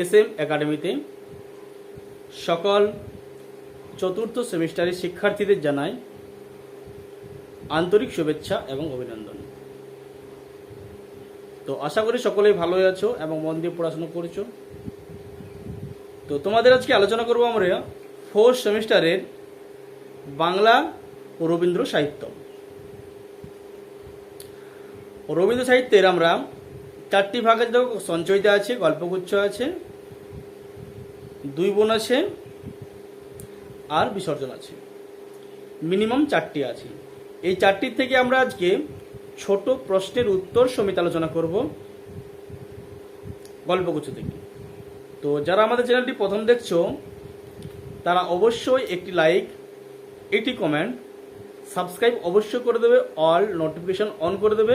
S M একাডেমিতে সকল চতুর্থ সেমিস্টারের শিক্ষার্থীদের জানাই আন্তরিক শুভেচ্ছা এবং অভিনন্দন। তো আশা করি সকলেই ভালোই আছো এবং মন দিয়ে পড়াশোনা করছ। তো তোমাদের আজকে আলোচনা করব আমরা ফোর্থ সেমিস্টারের বাংলা ও রবীন্দ্র সাহিত্য। রবীন্দ্র সাহিত্যের আমরা চারটি ভাগে দেখো সঞ্চয়িতা আছে, গল্পগুচ্ছ আছে, দুই বোন আছে, আর বিসর্জন আছে। মিনিমাম চারটি আছে। এই চারটির থেকে আমরা আজকে ছোট প্রশ্নের উত্তর সমিত আলোচনা করব গল্পগুচ্ছ থেকে। তো যারা আমাদের চ্যানেলটি প্রথম দেখছ, তারা অবশ্যই একটি লাইক, একটি কমেন্ট, সাবস্ক্রাইব অবশ্যই করে দেবে, অল নোটিফিকেশন অন করে দেবে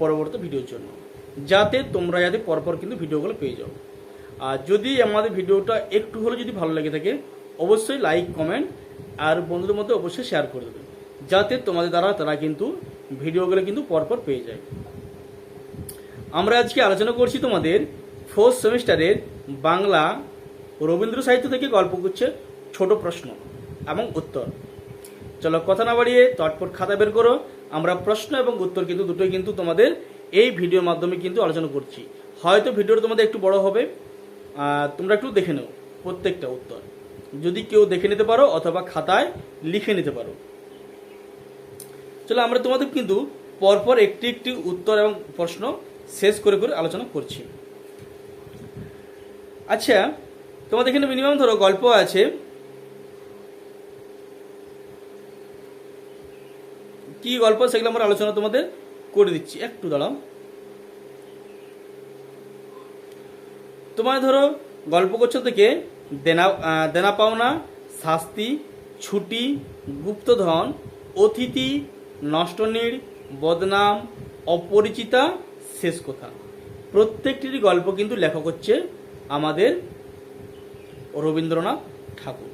পরবর্তী ভিডিওর জন্য। যাতে তোমরা যাতে পরপর কিন্তু ভিডিওগুলো পেয়ে যাও। আর যদি আমাদের ভিডিওটা একটু হলেও যদি ভালো লেগে থাকে, অবশ্যই লাইক কমেন্ট আর বন্ধুদের মধ্যে অবশ্যই শেয়ার করে দেবে। যাতে তোমাদের দ্বারা তারা কিন্তু ভিডিওগুলো কিন্তু পরপর পেয়ে যায়। আমরা আজকে আলোচনা করছি তোমাদের ফোর্থ সেমিস্টারের বাংলা রবীন্দ্র সাহিত্য থেকে গল্প করছে ছোট প্রশ্ন এবং উত্তর। চলো কথা না বাড়িয়ে তটপট খাতা বের করো। আমরা প্রশ্ন এবং উত্তর কিন্তু দুটোই কিন্তু তোমাদের এই ভিডিওর মাধ্যমে কিন্তু আলোচনা করছি। হয়তো ভিডিওটা তোমাদের একটু বড় হবে। তোমরা একটু দেখে নাও প্রত্যেকটা উত্তর। যদি কেউ দেখে নিতে পারো অথবা খাতায় লিখে নিতে পারো। চলো আমরা তোমাদের কিন্তু পরপর একটি একটি উত্তর এবং প্রশ্ন শেষ করে করে আলোচনা করছি। আচ্ছা তোমাদের এখানে মিনিমাম ধরো গল্প আছে। কি গল্প সেগুলো আমরা আলোচনা তোমাদের করে দিচ্ছি। একটু দাঁড়াও। তোমার ধরো, গল্প করছ থেকে, দেনা দেনা পাওনা, শাস্তি, ছুটি, গুপ্তধন, অতিথি, নষ্টনীড়, বদনাম, অপরিচিতা, শেষ কথা। প্রত্যেকটিরই গল্প কিন্তু লেখক হচ্ছে আমাদের রবীন্দ্রনাথ ঠাকুর।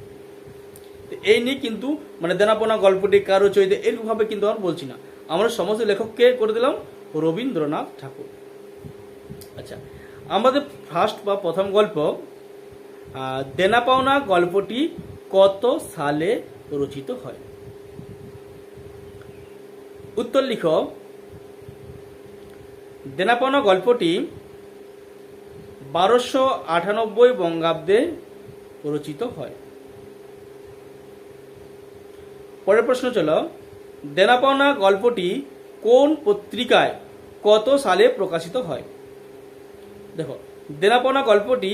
এই নিয়ে কিন্তু মানে দেনাপনা গল্পটি কারও চৈতে এরকমভাবে কিন্তু আমরা বলছি না। আমরা সমস্ত লেখককে করে দিলাম রবীন্দ্রনাথ ঠাকুর। আচ্ছা আমাদের ফার্স্ট বা প্রথম গল্প দেনা পাওনা গল্পটি কত সালে রচিত হয়? উত্তর লিখো। দেনা পাওনা গল্পটি বারোশো আটানব্বই বঙ্গাব্দে রচিত হয়। পরের প্রশ্ন চলো। দেনা পাওনা গল্পটি কোন পত্রিকায় কত সালে প্রকাশিত হয়? দেখো দেনা পাওনা গল্পটি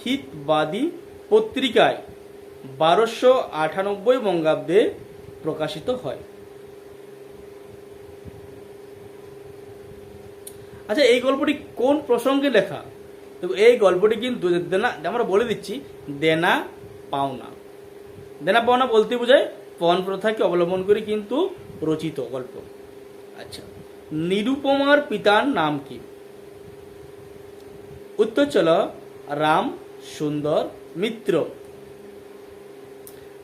হিতবাদী পত্রিকায় বারোশো আটানব্বই বঙ্গাব্দে প্রকাশিত হয়। আচ্ছা এই গল্পটি কোন প্রসঙ্গে লেখা? দেখো, এই গল্পটি কিন্তু দেনা, আমরা বলে দিচ্ছি দেনা পাওনা দেনা পাওনা বলতে বোঝায় পণ প্রথাকে অবলম্বন করে কিন্তু রচিত গল্প। আচ্ছা নিরুপমার পিতার নাম কি? উত্তর চলো, রাম সুন্দর মিত্র।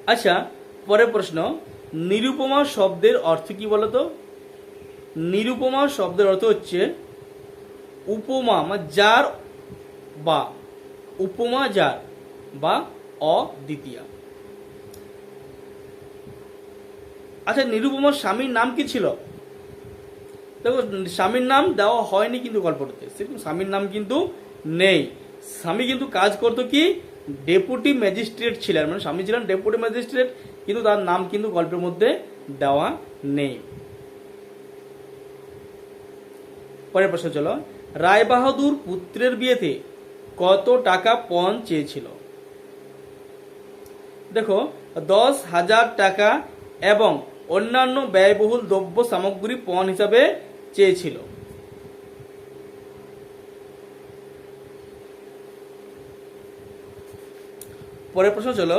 আচ্ছা পরের প্রশ্ন, নিরুপমা শব্দের অর্থ কি বলতো? নিরুপমা শব্দের অর্থ হচ্ছে উপমা মানে যার বা, উপমা যার বা অদ্বিতীয়া। আচ্ছা নিরুপমার স্বামীর নাম কি ছিল? দেখো, স্বামীর নাম দেওয়া হয়নি কিন্তু গল্পটাতে। সেরকম স্বামীর নাম কিন্তু নেই। স্বামী কিন্তু কাজ করতো কি? ডেপুটি ম্যাজিস্ট্রেট ছিলেন। মানে স্বামী ছিলেন ডেপুটি ম্যাজিস্ট্রেট, কিন্তু তার নাম কিন্তু গল্পের মধ্যে দেওয়া নেই। পরের প্রশ্ন চলো। রায়বাহাদুর পুত্রের বিয়েতে কত টাকা পণ চেয়েছিল? দেখো, দশ হাজার টাকা এবং অন্যান্য ব্যয়বহুল দ্রব্য সামগ্রী পণ হিসাবে চেয়েছিল। পরের প্রশ্ন চলো।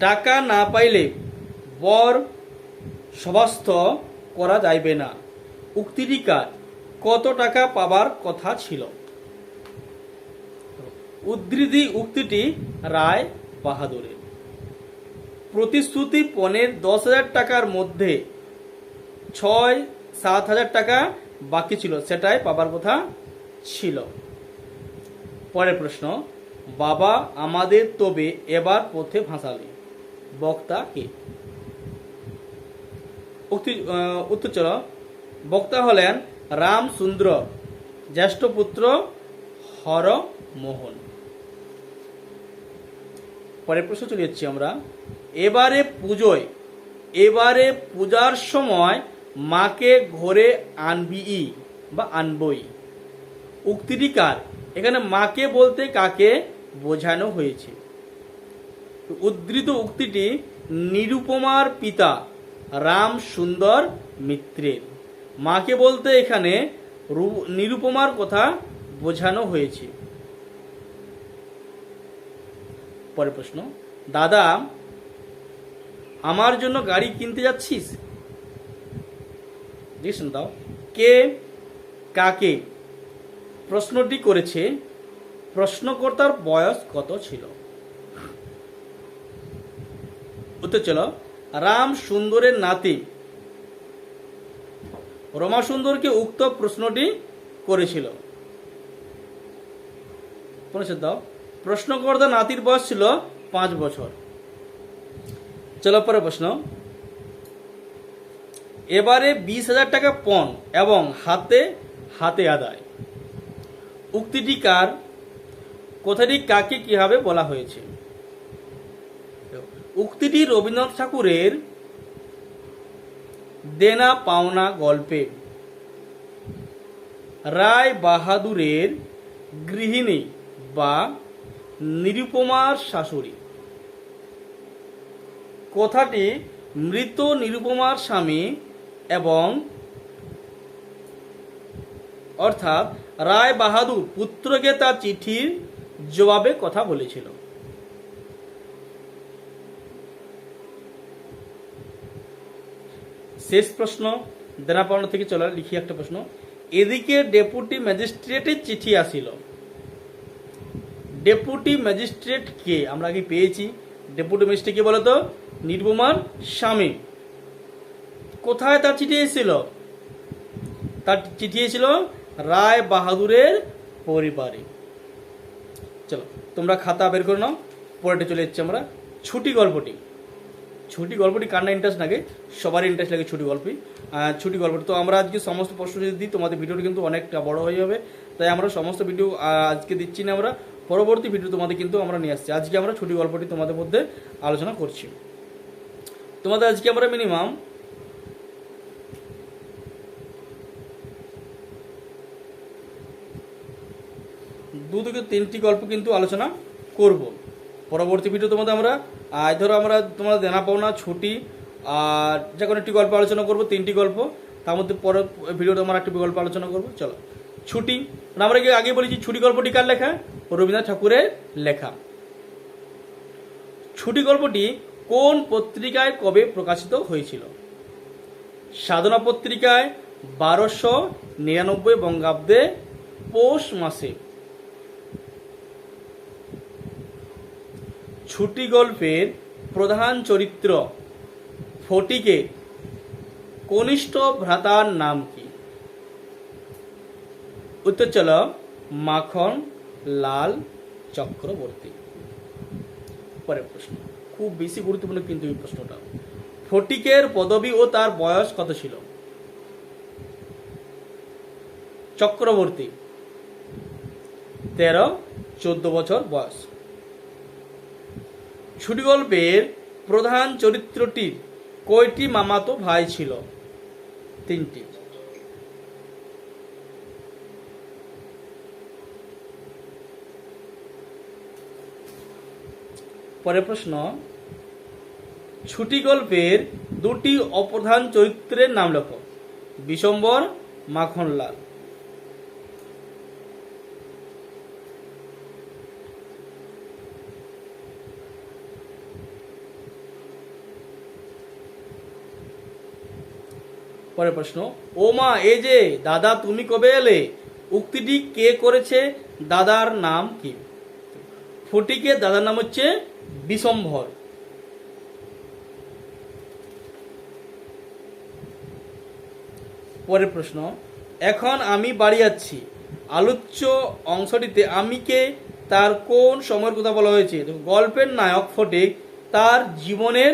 টাকা না পাইলে বর সভাস্থ করা যাইবে না। উক্তিটি কার টাকা পাবার কথা ছিল? উদ্ধৃতি উক্তিটি রায় বাহাদুরের। প্রতিশ্রুতি পণের দশ হাজার টাকার মধ্যে ছয়, সাত হাজার টাকা বাকি ছিল, সেটাই পাবার কথা ছিল। পরের প্রশ্ন, বাবা আমাদের তবে এবার পথে ভাসালে বক্তা কে? উক্তি- উত্তর চলো। বক্তা হলেন রাম সুন্দর জ্যেষ্ঠ পুত্র হরমোহন। পরের প্রশ্ন চলে যাচ্ছি আমরা। এবারে পুজোয়, এবারে পূজার সময় মাকে ঘরে আনবি বা আনবই। উক্তিটি কার? এখানে মাকে বলতে কাকে বোঝানো হয়েছে। উদ্ধৃত উক্তিটি নিরুপমার পিতা রাম সুন্দর মিত্রের। মাকে বলতে এখানে নিরুপমার কথা বোঝানো হয়েছে। পরের প্রশ্ন, দাদা, আমার জন্য গাড়ি কিনতে যাচ্ছিস? দেখছেন দাও। কে, কাকে? প্রশ্নটি করেছে, প্রশ্নকর্তার বয়স কত ছিল? উত্তর চলো, রাম সুন্দরের নাতি রমা সুন্দরকে উক্ত প্রশ্নটি করেছিল। দাও। প্রশ্নকর্তা নাতির বয়স ছিল পাঁচ বছর। চলো পরে প্রশ্ন। এবারে বিশ হাজার টাকা পণ এবং হাতে হাতে আদায়। উক্তিটি কার? কথাটি কাকে কীভাবে বলা হয়েছে? উক্তিটি রবীন্দ্রনাথ ঠাকুরের দেনা পাওনা গল্পে। রায় বাহাদুরের গৃহিণী বা নিরুপমার শাশুড়ি। কথাটি মৃত নিরুপমার স্বামী এবং অর্থাৎ রায় বাহাদুর পুত্রকে তার চিঠির জবাবে কথা বলেছিল। শেষ প্রশ্ন দেনাপাওনা থেকে চলা, লিখি একটা প্রশ্ন। এদিকে ডেপুটি ম্যাজিস্ট্রেটের চিঠি আসিল। ডেপুটি ম্যাজিস্ট্রেট কে? আমরা আগে পেয়েছি। ডেপুটি ম্যাজিস্ট্রেট কে বলতো? নির্মমার স্বামী। কোথায় তার চিঠি এসেছিল? তার চিঠি এসেছিল রায় বাহাদুরের পরিবারে। চলো, তোমরা খাতা বের করে নাও পরেটা চলে যাচ্ছি আমরা। ছুটি গল্পটি। ছুটি গল্পটি কার না ইন্টারেস্ট লাগে সবারই ইন্টারেস্ট লাগে ছুটি গল্পই। ছুটি গল্পটি। তো আমরা আজকে সমস্ত প্রশ্ন যদি দিই, তোমাদের ভিডিওটি কিন্তু অনেকটা বড় হয়ে যাবে। তাই আমরা সমস্ত ভিডিও আজকে দিচ্ছি না আমরা। পরবর্তী ভিডিও তোমাদের কিন্তু আমরা নিয়ে আসছি। আজকে আমরা ছুটি গল্পটি তোমাদের মধ্যে আলোচনা করছি। তোমাদের আজকে আমরা মিনিমাম দু থেকে তিনটি গল্প কিন্তু আলোচনা করব। পরবর্তী ভিডিও তোমাদের আমরা ধরো আমরা তোমরা দেনা পাওনা, ছুটি, আর যে কোনো একটি গল্প আলোচনা করব, তিনটি গল্প। তার মধ্যে পরের ভিডিওতে আমরা একটি গল্প আলোচনা করব। চলো। ছুটি। মানে আমরা কি আগে বলেছি, ছুটি গল্পটি কার লেখা? রবীন্দ্রনাথ ঠাকুরের লেখা। ছুটি গল্পটি কোন পত্রিকায় কবে প্রকাশিত হয়েছিল? সাধনা পত্রিকায় বারোশো নিরানব্বই বঙ্গাব্দে পৌষ মাসে। ছুটি গল্পের প্রধান চরিত্র ফটিকে কনিষ্ঠ ভ্রাতার নাম কি? উত্তর চল, মাখন, লাল চক্রবর্তী। পরের প্রশ্ন, খুব বেশি গুরুত্বপূর্ণ কিন্তু এই প্রশ্নটা ফটিকের পদবী ও তার বয়স কত ছিল? চক্রবর্তী, তেরো, চোদ্দ বছর বয়স। ছুটি গল্পের প্রধান চরিত্রটির কয়টি মামাতো ভাই ছিল? তিনটি। পরের প্রশ্ন ছুটি গল্পের দুটি অপ্রধান চরিত্রের নাম লেখো। বিশম্বর মাখনলাল। পরের প্রশ্ন ও মা এ যে, দাদা, তুমি কবে এলে? উক্তিটি কে করেছে? দাদার নাম কি? ফটিকের দাদার নাম হচ্ছে বিসম্ভর পরের প্রশ্ন, এখন আমি বাড়ি যাচ্ছি। আলোচ্য অংশটিতে আমিকে তার কোন সময়ের কথা বলা হয়েছে? গল্পের নায়ক ফটিক তার জীবনের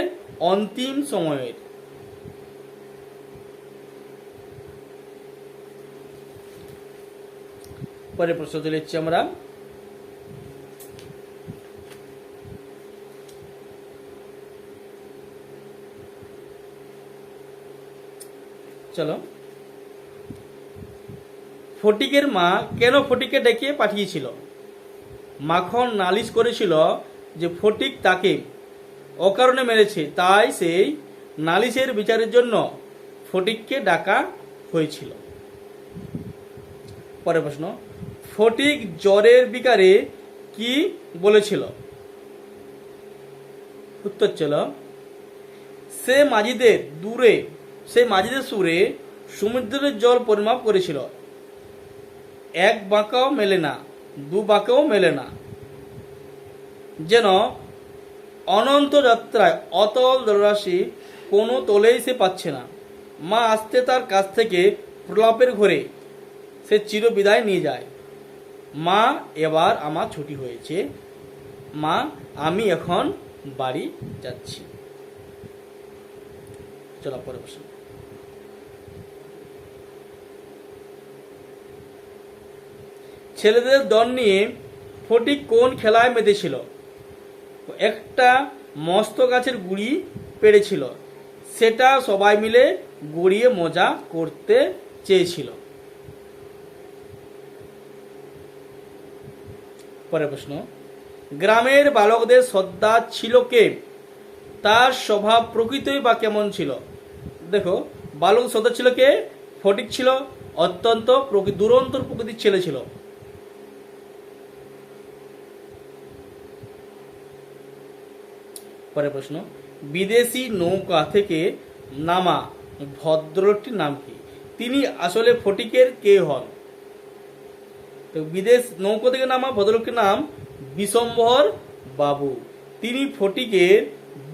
অন্তিম সময়ের। পরের প্রশ্ন চলে যাচ্ছি আমরা। চলো। ফটিকের মা কেন ফটিককে ডেকে পাঠিয়েছিল? মাখন নালিশ করেছিল যে ফটিক তাকে অকারণে মেরেছে, তাই সেই নালিশের বিচারের জন্য ফটিককে ডাকা হয়েছিল। পরের প্রশ্ন। ফটিক জ্বরের বিকারে কি বলেছিল? উত্তর ছিল, সে মাঝিদের দূরে, সে মাঝিদের সুরে সমুদ্রের জল পরিমাপ করেছিল। এক বাঁকাও মেলে না, দু বাঁকাও মেলে না। যেন অনন্ত যাত্রায় অতল জলরাশি কোনো তোলেই সে পাচ্ছে না। মা আসতে তার কাছ থেকে প্রলাপের ঘরে সে চির বিদায় নিয়ে যায়। মা, এবার আমার ছুটি হয়েছে। মা, আমি এখন বাড়ি যাচ্ছি। চলো, পরে বসুন ছেলেদের দল নিয়ে ফটিক কোন খেলায় মেতেছিল? একটা মস্ত গাছের গুড়ি পেড়েছিল। সেটা সবাই মিলে গড়িয়ে মজা করতে চেয়েছিল। পরের প্রশ্ন। গ্রামের বালকদের শ্রদ্ধা ছিল কে? তার স্বভাব প্রকৃতই বা কেমন ছিল? দেখো, বালক শ্রদ্ধা ছিল কে? ফটিক ছিল, অত্যন্ত দুরন্ত প্রকৃতির ছেলে ছিল। পরের প্রশ্ন, বিদেশি নৌকা থেকে নামা ভদ্রলোকটির নাম কি? তিনি আসলে ফটিকের কে হন? তো বিদেশ নৌকো থেকে নামা ভদ্রলোকের নাম বিশম্বর বাবু। তিনি ফটিকের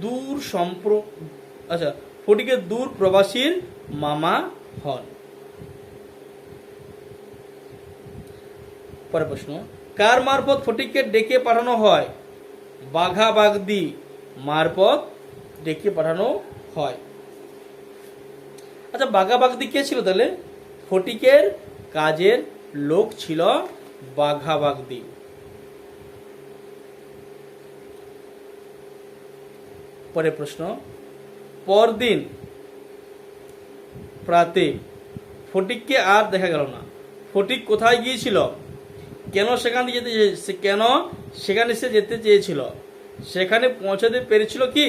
দূর সম্প্র আচ্ছা ফটিকের দূর প্রবাসীর মামা হন। পরের প্রশ্ন, কার মারফত ফটিককে ডেকে পাঠানো হয়? বাঘা বাগদি মারফত ডেকে পাঠানো হয়। আচ্ছা বাঘা বাগদি কে ছিল তাহলে? ফটিকের কাজের লোক ছিল বাঘা বাগদি পরে প্রশ্ন, পরদিন প্রাতে ফটিককে আর দেখা গেল না। ফটিক কোথায় গিয়েছিল? কেন সেখানে যেতে কেন সেখানে সে যেতে চেয়েছিল? সেখানে পৌঁছাতে পেরেছিল কি?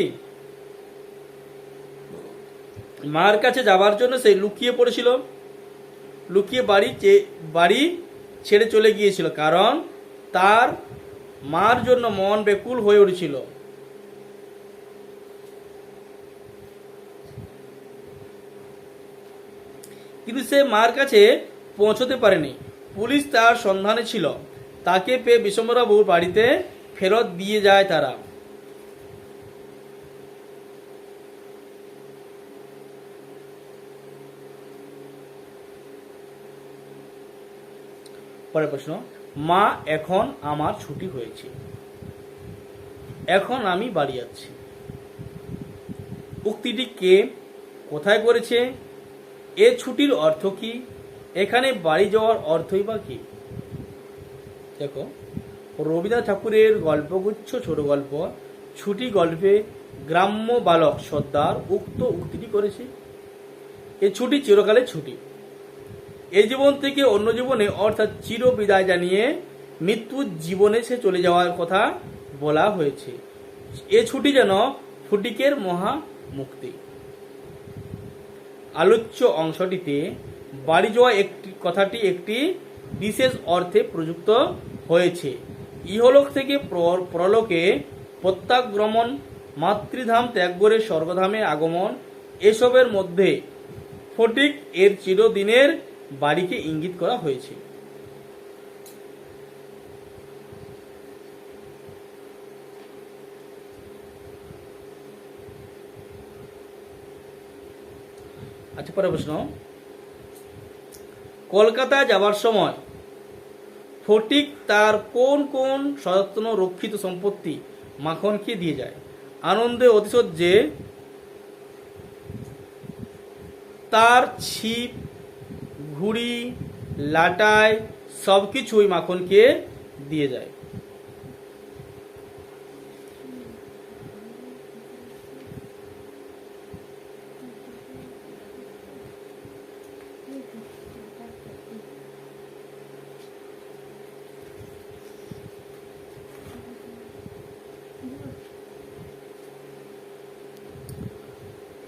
মার কাছে যাবার জন্য সে লুকিয়ে পড়েছিল। লুকিয়ে বাড়ি বাড়ি ছেড়ে চলে গিয়েছিল। কারণ তার মার জন্য মন বেকুল হয়ে উঠেছিল। কিন্তু সে মার কাছে পৌঁছতে পারেনি। পুলিশ তার সন্ধানে ছিল। তাকে পেয়ে বিশ্বম্বরবাবুর বাড়িতে ফেরত দিয়ে যায় তারা। পরের প্রশ্ন, মা এখন আমার ছুটি হয়েছে। এখন আমি বাড়ি যাচ্ছি। উক্তিটি কে, কোথায় করেছে, এ ছুটির অর্থ কি, এখানে বাড়ি যাওয়ার অর্থই বা কি? দেখো, রবীন্দ্রনাথ ঠাকুরের গল্পগুচ্ছ ছোট গল্প, ছুটি গল্পে গ্রাম্য বালক সর্দার উক্ত উক্তিটি করেছে। এ ছুটি চিরকালের ছুটি। এই জীবন থেকে অন্য জীবনে অর্থাৎ চির বিদায় জানিয়ে মৃত্যুর জীবনে সে চলে যাওয়ার কথা বলা হয়েছে। এ ছুটি যেন ফুটিকের মহা মুক্তি। আলোচ্য অংশটিতে বাড়ি যাওয়া একটি কথাটি একটি বিশেষ অর্থে প্রযুক্ত হয়েছে। ইহলোক থেকে প্রলোকে প্রত্যাগ্রমণ মাতৃধাম ত্যাগ করে স্বর্গধামে আগমন, এসবের মধ্যে ফটিক এর চিরদিনের বাড়িকে ইঙ্গিত করা হয়েছে। আচ্ছা পরে প্রশ্ন। কলকাতায় যাবার সময় ফটিক তার কোন কোন সযত্ন রক্ষিত সম্পত্তি মাখনকে দিয়ে যায়? আনন্দে অতিশয্যে তার ছিপ ঘুড়ি, লাটাই সব কিছুই মাখনকে দিয়ে যায়।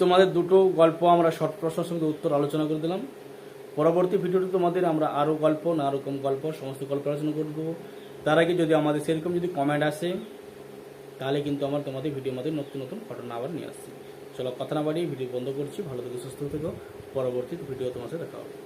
তোমাদের দুটো গল্প আমরা শর্ট প্রশ্নের সঙ্গে উত্তর আলোচনা করে দিলাম। পরবর্তী ভিডিওতে তোমাদের আমরা আরও গল্প, না রকম গল্প, সমস্ত গল্প আলোচনা করে দেবো। তার আগে যদি আমাদের সেরকম যদি কমেন্ট আসে, তাহলে কিন্তু আমার তোমাদের ভিডিও মধ্যে নতুন নতুন ঘটনা আবার নিয়ে আসছি। চলো কথা না বাড়িয়ে ভিডিও বন্ধ করছি। ভালো থেকে, সুস্থ থেকো। পরবর্তী ভিডিও সাথে দেখা হবে।